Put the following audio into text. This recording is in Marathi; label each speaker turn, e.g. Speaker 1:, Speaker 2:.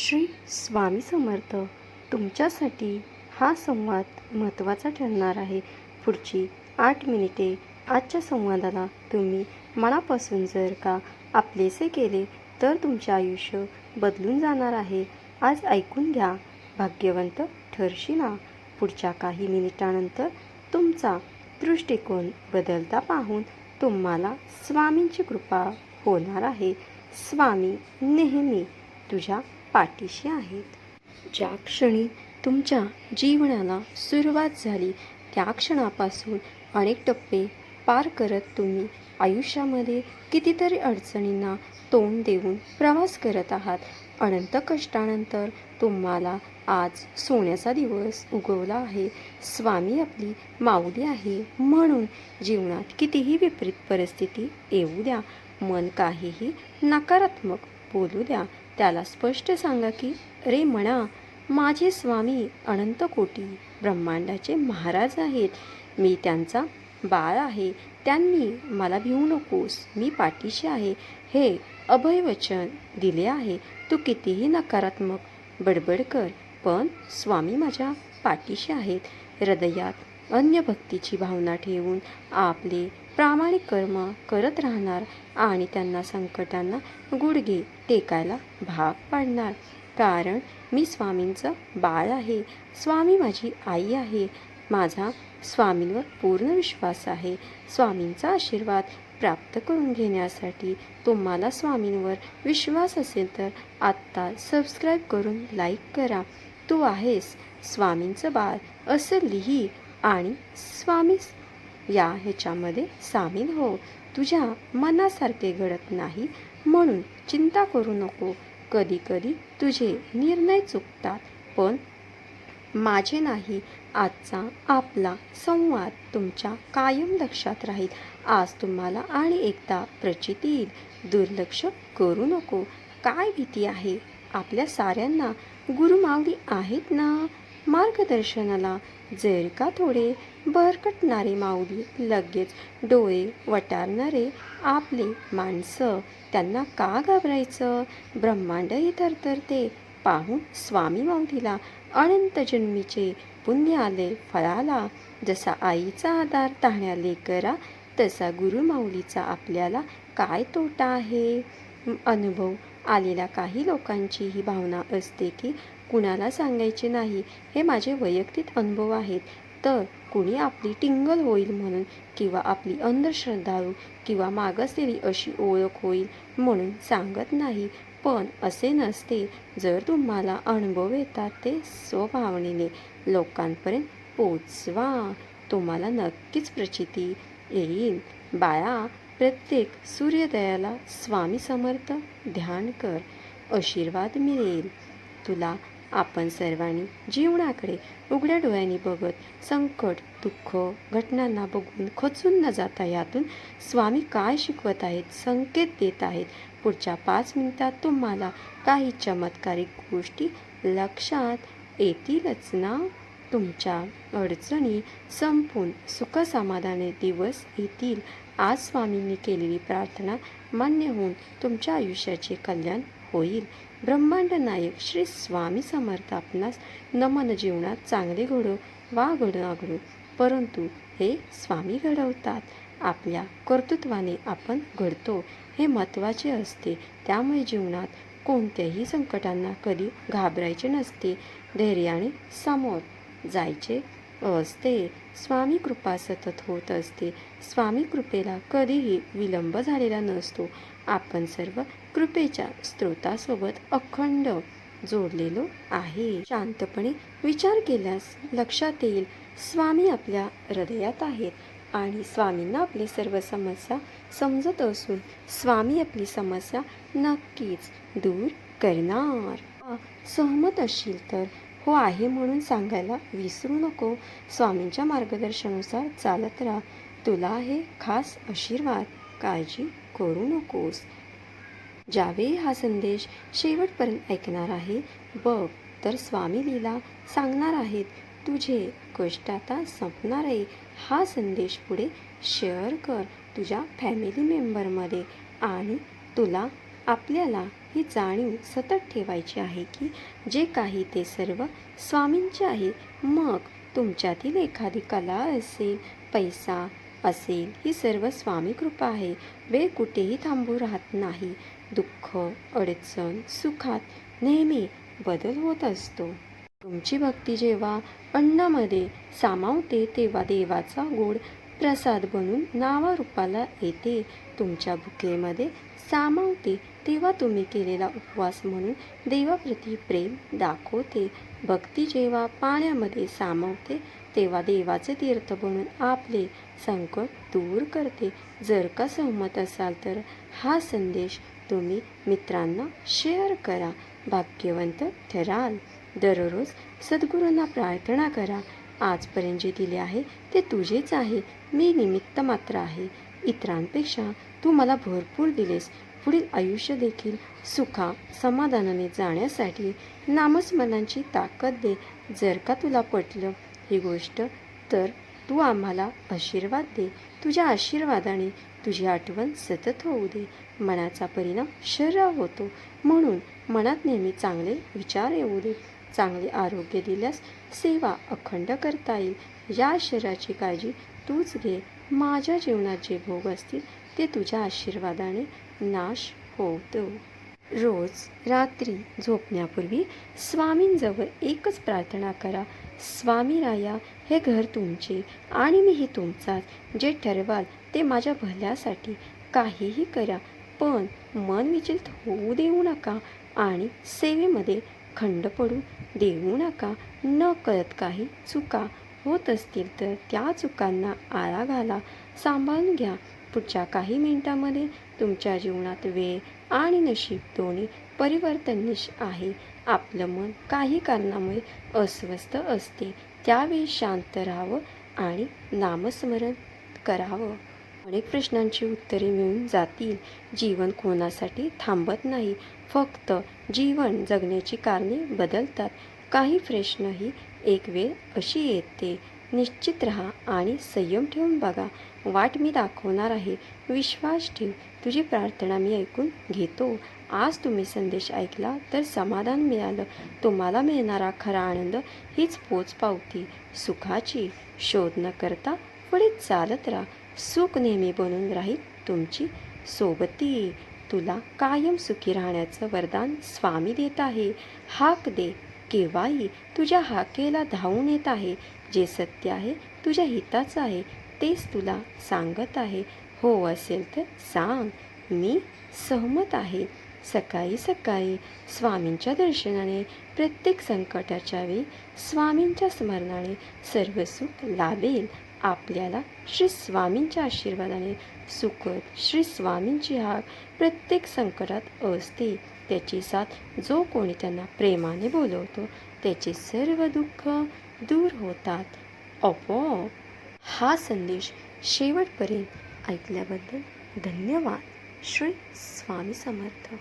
Speaker 1: श्री स्वामी समर्थ तुमच्यासाठी हा संवाद महत्त्वाचा ठरणार आहे. पुढची आठ मिनिटे आजच्या संवादाला तुम्ही मनापासून जर का आपलेसे केले तर तुमचे आयुष्य बदलून जाणार आहे. आज ऐकून घ्या भाग्यवंत ठरशिना पुढच्या काही मिनिटानंतर तुमचा दृष्टिकोन बदलता पाहून तुम्हाला स्वामींची कृपा होणार आहे. स्वामी नेहमी तुझ्या पाठीशी आहेत. ज्या क्षणी तुमच्या जीवनाला सुरुवात झाली त्या क्षणापासून अनेक टप्पे पार करत तुम्ही आयुष्यामध्ये कितीतरी अडचणींना तोंड देऊन प्रवास करत आहात. अनंत कष्टानंतर तुम्हाला आज सोन्याचा दिवस उगवला आहे. स्वामी आपली माऊली आहे. म्हणून जीवनात कितीही विपरीत परिस्थिती येऊ द्या. मन काहीही नकारात्मक बोलू द्या. त्याला स्पष्ट सांगा की रे म्हणा माझे स्वामी अनंत कोटी ब्रह्मांडाचे महाराज आहेत. मी त्यांचा बाळ आहे. त्यांनी मला भिवू नकोस. मी पाठीशी आहे. हे अभयवचन दिले आहे. तू कितीही नकारात्मक बडबड कर पण स्वामी माझ्या पाठीशी आहेत. हृदयात अन्य भक्तीची भावना ठेवून आपले प्रामाणिक कर्म करत राहणार आणि त्यांना संकटांना गुडघे टेकायला भाग पाडणार. कारण मी स्वामींचं बाळ आहे. स्वामी माझी आई आहे. माझा स्वामींवर पूर्ण विश्वास आहे. स्वामींचा आशीर्वाद प्राप्त करून घेण्यासाठी तुम्हाला स्वामींवर विश्वास असेल तर आत्ता सबस्क्राईब करून लाईक करा. तू आहेस स्वामींचं बाळ. असं लिही आणि स्वामी या ह्याच्यामध्ये सामील हो. तुझ्या मनासारखे घडत नाही म्हणून चिंता करू नको. कधी कधी तुझे निर्णय चुकतात पण माझे नाही आजचा आपला संवाद तुमच्या कायम लक्षात राहील. आज तुम्हाला आणि एकदा प्रचित येईल. दुर्लक्ष करू नको. काय भीती आहे? आपल्या साऱ्यांना गुरुमावली आहेत ना? मार्गदर्शनाला जर का थोडे भरकटणारे माऊली लगेच डोळे वटारणारे आपले माणसं. त्यांना का घाबरायचं? ब्रह्मांडही थरथरते. पाहून स्वामी माऊलीला अनंत जन्मीचे पुण्य आले फळाला. जसा आईचा आधार ताहण्या लेकरा तसा गुरुमाऊलीचा आपल्याला काय तोटा आहे? अनुभव आलेल्या काही लोकांची ही भावना असते की कुणाला सांगायचे नाही. हे माझे वैयक्तिक अनुभव आहेत. तर कुणी आपली टिंगल होईल म्हणून किंवा आपली अंधश्रद्धाळू किंवा मागासलेली अशी ओळख होईल म्हणून सांगत नाही. पण असे नसते. जर तुम्हाला अनुभव येतात ते स्वभावनेने लोकांपर्यंत पोचवा. तुम्हाला नक्कीच प्रचिती येईल. बाळा प्रत्येक सूर्योदयाला स्वामी समर्थ ध्यान कर. आशीर्वाद मिळेल. तुला आपण सर्वांनी जीवनाकडे उघड्या डोळ्यांनी बघत संकट दुःख घटनांना बघून खचून न जाता यातून स्वामी काय शिकवत आहेत संकेत देत आहेत? पुढच्या पाच मिनिटात तुम्हाला काही चमत्कारिक गोष्टी लक्षात येतीलच ना? तुमच्या अडचणी संपून सुखसमाधाने दिवस येतील. आज स्वामींनी केलेली प्रार्थना मान्य होऊन तुमच्या आयुष्याचे कल्याण होईल. ब्रह्मांड नायक श्री स्वामी समर्थ आपणास नमन जीवनात चांगले घडो वा घडो घडू परंतु हे स्वामी घडवतात. आपल्या कर्तृत्वाने आपण घडतो हे महत्त्वाचे असते. त्यामुळे जीवनात कोणत्याही संकटांना कधी घाबरायचे नसते. धैर्याने समोर जायचे असते. स्वामी कृपा सतत होत असते. स्वामी कृपेला कधीही विलंब झालेला नसतो. आपण सर्व कृपेच्या स्रोतासोबत अखंड जोडलेलो आहे. शांतपणे विचार केल्यास लक्षात येईल स्वामी आपल्या हृदयात आहेत आणि स्वामींना आपली सर्व समस्या समजत असून स्वामी आपली समस्या नक्कीच दूर करणार. सहमत असशील तर हो आहे म्हणून सांगायला विसरू नको. स्वामींच्या मार्गदर्शनानुसार चालत राहा. तुला हे खास आशीर्वाद. काळजी करू नकोस. ज्यावेळी हा संदेश शेवटपर्यंत ऐकणार आहे बघ तर स्वामी लीला सांगणार आहेत तुझे कष्ट आता संपणार आहे. हा संदेश पुढे शेअर कर तुझ्या फॅमिली मेंबरमध्ये आणि तुला आपल्याला ही जाणीव सतत ठेवायची आहे की जे काही ते सर्व स्वामींचे आहे मग तुमच्यातील एखादी कला असेल पैसा असेल ही सर्व स्वामी कृपा आहे. वेळ कुठेही थांबू राहत नाही. दुःख अडचण सुखात नेहमी बदल होत असतो. तुमची भक्ती जेव्हा अन्नामध्ये सामावते तेव्हा देवाचा गोड प्रसाद बनून नावारूपाला येते. तुमच्या भुकेमध्ये सामावते तेव्हा तुम्ही केलेला उपवास म्हणून देवाप्रती प्रेम दाखवते. भक्ती जेव्हा पाण्यामध्ये सामावते तेव्हा देवाचे तीर्थ बनून आपले संकट दूर करते. जर का सहमत असाल तर हा संदेश तुम्ही मित्रांना शेअर करा भाग्यवंत ठराल. दररोज सद्गुरूंना प्रार्थना करा. आजपर्यंत जे दिले आहे ते तुझेच आहे. मी निमित्त मात्र आहे. इतरांपेक्षा तू मला भरपूर दिलेस. पुढील आयुष्य देखील सुखा समाधानाने जाण्यासाठी नामस्मरणांची ताकद दे. जर का तुला पटलं ही गोष्ट तर तू आम्हाला आशीर्वाद दे. तुझ्या आशीर्वादाने तुझी आठवण सतत होऊ दे. मनाचा परिणाम शरीरावर होतो. म्हणून मनात नेहमी चांगले विचार येऊ दे. चांगले आरोग्य दिल्यास सेवा अखंड करता येईल. या शरीराची काळजी तूच घे. माझ्या जीवनात जे भोग असतील ते तुझ्या आशीर्वादाने नाश होतो. रोज रात्री झोपण्यापूर्वी स्वामींजवळ एकच प्रार्थना करा. स्वामी राया हे घर तुमचे आणि मीही तुमचाच. जे ठरवाल ते माझ्या भल्यासाठी काहीही करा. पण मन विचलित होऊ देऊ नका आणि सेवेमध्ये खंड पडू देऊ नका. न करत काही चुका होत असतील तर त्या चुकांना आळा घाला. सांभाळून घ्या. पुढच्या काही मिनिटांमध्ये तुमच्या जीवनात वेळ आणि नशीब दोन्ही परिवर्तनीश आहे. आपलं मन काही कारणामुळे अस्वस्थ असते. त्यावेळी शांत राहावं आणि नामस्मरण करावं. अनेक प्रश्नांची उत्तरे मिळून जातील. जीवन कोणासाठी थांबत नाही. फक्त जीवन जगण्याची कारणे बदलतात. काही प्रश्नही एक वेळ अशी येते. निश्चित राहा आणि संयम ठेवून बघा. वाट मी दाखवणार आहे. विश्वास ठेव. तुझी प्रार्थना मी ऐकून घेतो. आज तुम्ही संदेश ऐकला तर समाधान मिळालं. तुम्हाला मिळणारा खरा आनंद हीच पोच पावती. सुखाची शोध न करता पुढे चालत राहा. सुख नेहमी बनून राहील तुमची सोबती. तुला कायम सुखी राहण्याचं वरदान स्वामी देत आहे. हाक दे केव्हाही. तुझ्या हाकेला धावून येत आहे. जे सत्य आहे तुझ्या हिताचं आहे तेच तुला सांगत आहे. हो असेल तर सांग मी सहमत आहे. सकाळी सकाळी स्वामींच्या दर्शनाने प्रत्येक संकटाच्या वेळी स्वामींच्या स्मरणाने सर्व सुख लाभेल. आपल्याला श्री स्वामींच्या आशीर्वादाने सुखद श्री स्वामींची हाक प्रत्येक संकटात असते. त्याची साथ जो कोणी त्यांना प्रेमाने बोलवतो त्याचे सर्व दुःख दूर होतात. आपोआप हा संदेश शेवटपर्यंत ऐकल्याबद्दल धन्यवाद. श्री स्वामी समर्थ.